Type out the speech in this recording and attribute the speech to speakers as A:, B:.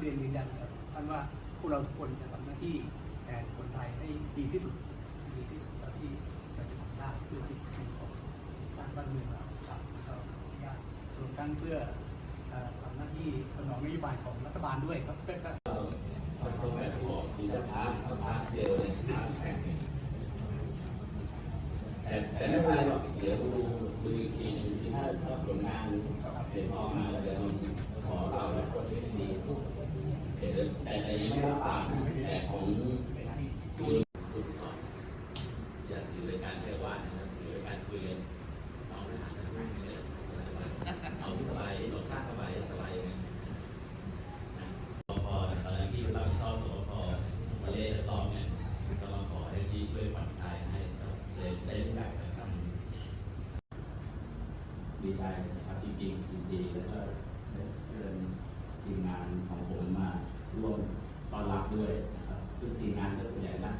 A: เรียนยืนยันกับท่านว่าพวกเราทุกคนจะทำหน้าที่แทนคนไทยให้ดีที่สุดดีที่สุดเท่าที่เราจะทำได้เพื่อที่จะของบ้านบ้านเมืองเราครับแล้วก็ออนุญาตรวมทั้งเพื่อทำหน้าที่สนองนโยบายของรัฐบาลด้วยครับก็ก็
B: ตรงแบบบอกที่จะพาเขาพาเซลล์เลยพาแข่งแต่แต่ไม่เป็นไรหรอกเดี๋ยวดูดูอีกทีหนึงที่ถ้าถ้าผลงานเห็นออกมาแล้วเดี๋ยวมันขอเราแล้วก็ได้ดี แต่แต่แต่ยังไม่รับปากแต่ของคุณคุณสอนอย่าถือเป็นการเรียกว่านะครับถือเป็นการคุยกันน้องไม่หาทางนั่งเลยเอาที่สบายเราสร้างสบายสบายยังไงสพตอนที่เราชอบสพมาเล่นซ้อมเนี่ยก็ขอให้พี่ช่วยผ่อนคลายให้เลยได้รู้จักกันดีใจนะครับจริงๆยินดีแล้วก็ได้เชิญทีมงานของผมมาร่วมต้อนรับ ด้วยนะครับซึ่งทีมงานก็ส่วนใหญ่นะ